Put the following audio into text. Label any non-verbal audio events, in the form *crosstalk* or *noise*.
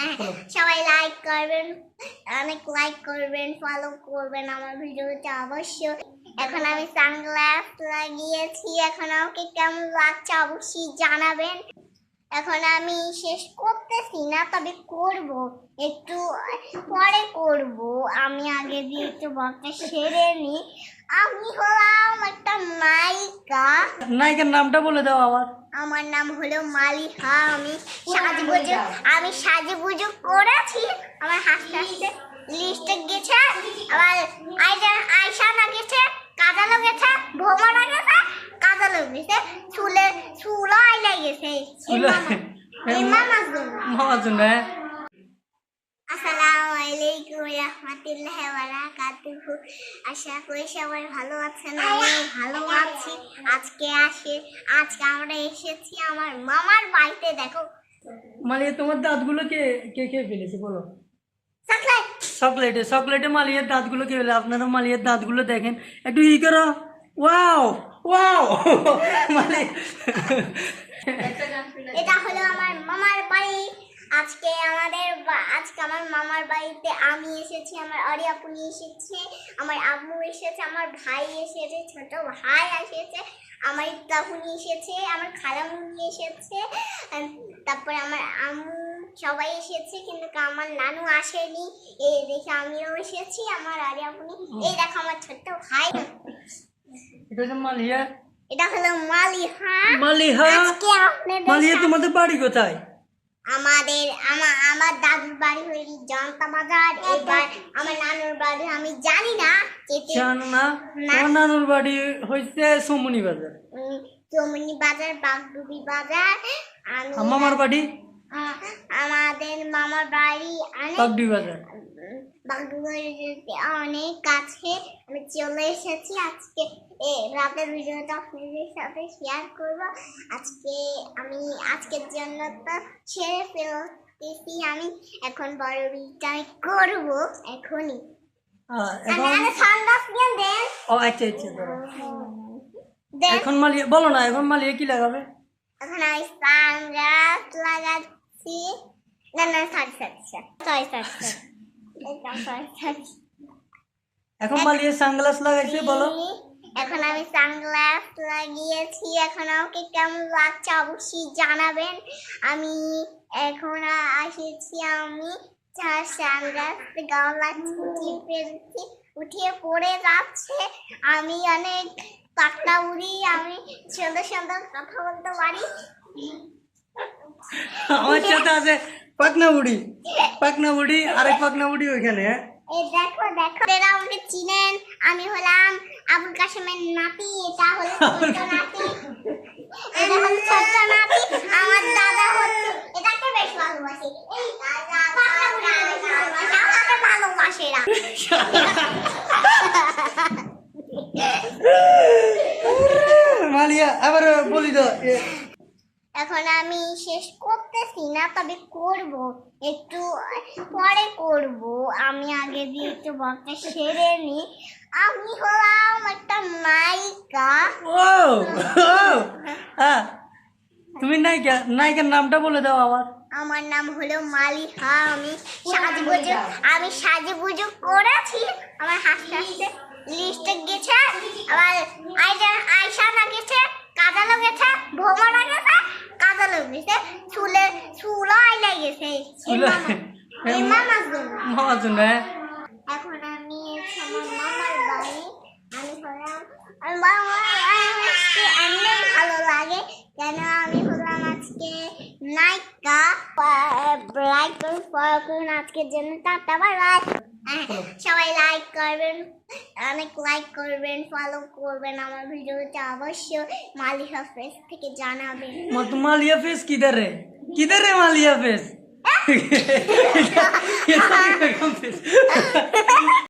*laughs* সবাই লাইক করবেন, অনেক লাইক করবেন ফলো করবেন আমার ভিডিওটা অবশ্যই। এখন আমি সানগ্লাস লাগিয়েছি, এখন আমাকে কেমন লাগছে অবশ্যই জানাবেন। এখন আমি শেষ করতেছি না, তবে করব। একটু পরে করব। আমি আগে দিয়ে একটু বকটা সেরে নিই। আমি হলাম একটা নায়িকা নায়িকার নামটা বলে দাও আবার। আমার নাম হলো মালিহা। আমি সাজগুজো আমি সাজগুজো করেছি। আমার হাসতে হাসতে লিপস্টিক গেছে। আবার আইডা আইশানা গেছে কাজলও গেছে ভোমরা গেছে কাজলও গেছে। চুলে চুলও আইলা গেছে। মামার জন্য। মামার জন্য হ্যাঁ? আলাইকুম রহমতুল্লাহ বারাকাতুহু। আশা করি সবাই ভালো আছেন আমিও ভালো আছি। আজকে আসে আজকে আমরা এসেছি আমার মামার বাড়িতে দেখো। মালিয়া তোমার দাঁতগুলো কে কে কে ফেলেছে বলো। চকলেটে! চকলেটে মালিয়ার দাঁতগুলো কে ফেলে। আপনারা মালিয়ার দাঁতগুলো দেখেন। একটু ই করো। Wow wow. এটা হলো আমার মামার বাড়ি। আজকে আমাদের আজকে আমার মামার বাড়িতে আমি এসেছি আমার অরিয়াপুনি এসেছে আমার আম্মু এসেছে আমার ভাই এসেছে ছোট ভাই এসেছে আমার তাহুনি এসেছে আমার খালামুনি এসেছে তারপরে আমার আম্মু সবাই এসেছে কিন্তু আমার নানু আসেনি এই দেখে আমিও এসেছি আমার আরিয়াপুনি এই দেখো আমার ছোট্ট ভাই। এটা হলো মালিহা। মালিহা? আজকে আপনাদের সাথে- তোমাদের বাড়ি কোথায়? আমাদের আমার আমার দাদুর বাড়ি হইল জনতা বাজার। এবার আমার নানুর বাড়ি আমি জানি না জানো না। আমার নানুর বাড়ি হইছে সোমনি বাজার। চৌমনি বাজার বাগডুবি বাজার। আমি মামার বাড়ি? আমাদের মামার বাড়ি বাগডুবি বাজার। বাগডুবি অনেক কাছে আমি চলে এসেছি। আজকে এ রাতের ভিডিওটা আপনাদের সাথে শেয়ার করব। আজকে আমি আজকের জন্য তো ছেড়ে ফেলতেছি আমি। এখন বড় ভিডিওটা আমি করব এখনই। ও আচ্ছা আচ্ছা এখন মালিয়া বলো না এখন মালিয়া কি লাগাবে? এখন আমি সানগ্লাস লাগাচ্ছি। না না এখন মালিয়া সানগ্লাস লাগাইছে বলো। এখন আমি সানগ্লাস লাগিয়েছি এখন আমাকে কেমন লাগছে অবশ্যই জানাবেন। আমি এখন এসেছি আমি চার সানগ্লাস গাওলা উঠিয়ে ফেলছি উঠিয়ে পড়ে যাচ্ছে। আমি অনেক পাকনা উড়ি আমি সুন্দর সুন্দর কথা বলতে পারি। আমার সাথে আছে পাকনা বুড়ি পাকনা বুড়ি আরেক পাকনা বুড়ি ওইখানে? এই দেখো দেখো। এরা আমাকে চিনেন আমি হলাম আবুল কাশেমের নাতি এটা হলো ছোট্ট নাতি এটা হলো ছোট্ট নাতি আমার দাদা হচ্ছে এটাকে বেশ ভালোবাসি। এই দাদা আমাকে ভালোবাসে এরা। মালিয়া আবার বলি তো এখন আমি শেষ করতেছি না তবে করব। একটু পরে করব। আমি আগে দিয়ে একটু বকটা সেরে নিই আমি হলাম একটা নায়িকা। ও হ্যাঁ তুমি নায়িকা নায়িকার নামটা বলে দাও আবার। আমার নাম হলো মালিহা। আমি সাজগুজো আমি সাজগুজো করেছি। আমার হাসতে হাসতে লিস্টে গেছে। আবার আইশানা গেছে কাজলও গেছে ভোমরা গেছে কাজলও গেছে চুলে চুলও আইলা গেছে চুলে- মামার জন্য মামার জন্য? এখন আমি আমার মামার বাড়ি আমি হলাম আমার মামার আজকে অনেক ভালো লাগে কেন আমি হলাম আজকে নায়িকা লাইক করুন ফলো করুন আজকের জন্য টাটা বাই বাই *laughs* সবাই লাইক করবেন অনেক লাইক করবেন ফলো করবেন আমার ভিডিওটা অবশ্যই মালিয়া ফেস থেকে জানাবেন। মত মালিয়া ফেস কিধার রে? কিধার রে মালিয়া ফেস *laughs* *laughs*